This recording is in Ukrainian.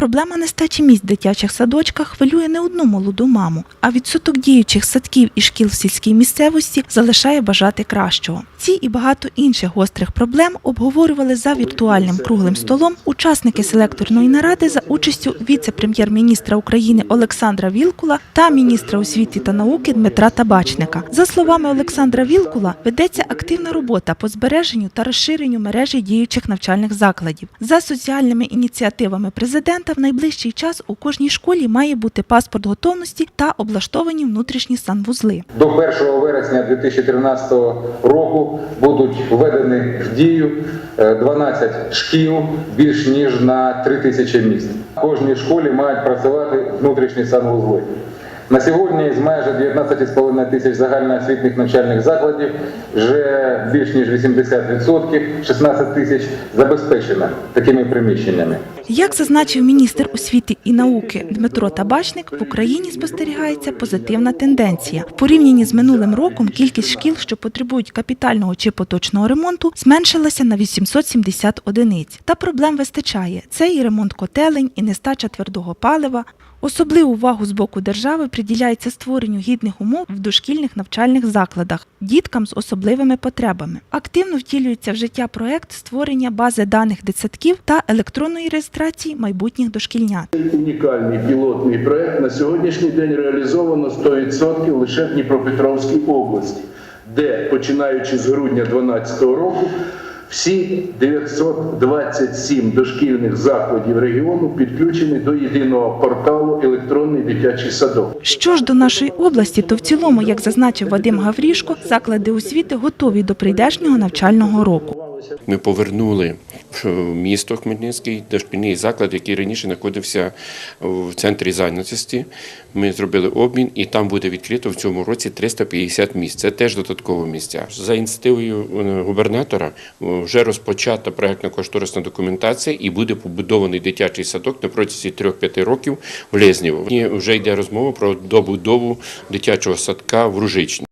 Проблема нестачі місць в дитячих садочках хвилює не одну молоду маму, а відсоток діючих садків і шкіл в сільській місцевості залишає бажати кращого. Ці і багато інших гострих проблем обговорювали за віртуальним круглим столом учасники селекторної наради за участю віце-прем'єр-міністра України Олександра Вілкула та міністра освіти та науки Дмитра Табачника. За словами Олександра Вілкула, ведеться активна робота по збереженню та розширенню мережі діючих навчальних закладів. За соціальними ініціативами президента в найближчий час у кожній школі має бути паспорт готовності та облаштовані внутрішні санвузли. До 1 вересня 2013 року будуть введені в дію е, 12 шкіл більш ніж на 3 тисячі місць. В кожній школі мають працювати внутрішні санвузли. На сьогодні з майже 19,5 тисяч загальноосвітніх навчальних закладів вже більш ніж 80%, 16 тисяч забезпечено такими приміщеннями. Як зазначив міністр освіти і науки Дмитро Табачник, в Україні спостерігається позитивна тенденція. В порівнянні з минулим роком кількість шкіл, що потребують капітального чи поточного ремонту, зменшилася на 870 одиниць. Та проблем вистачає: це і ремонт котелень, і нестача твердого палива. Особливу увагу з боку держави приділяється створенню гідних умов в дошкільних навчальних закладах діткам з особливими потребами. Активно втілюється в життя проект створення бази даних дитсадків та електронної реєстрації майбутніх дошкільнят. Унікальний пілотний проект на сьогоднішній день реалізовано 100% лише в Дніпропетровській області, де, починаючи з грудня 2012 року, всі 927 дошкільних закладів регіону підключені до єдиного порталу електронний дитячий садок. Що ж до нашої області, то в цілому, як зазначив Вадим Гаврішко, заклади освіти готові до прийдешнього навчального року. Ми повернули в місто Хмельницький дошкільний заклад, який раніше знаходився в центрі зайнятості. Ми зробили обмін, і там буде відкрито в цьому році 350 місць. Це теж додаткові місця. За ініціативою е, губернатора е, вже розпочата проектно-кошторисна документація і буде побудований дитячий садок на протязі 3-5 років в Лезнєво. І вже йде розмова про добудову дитячого садка в Ружичні.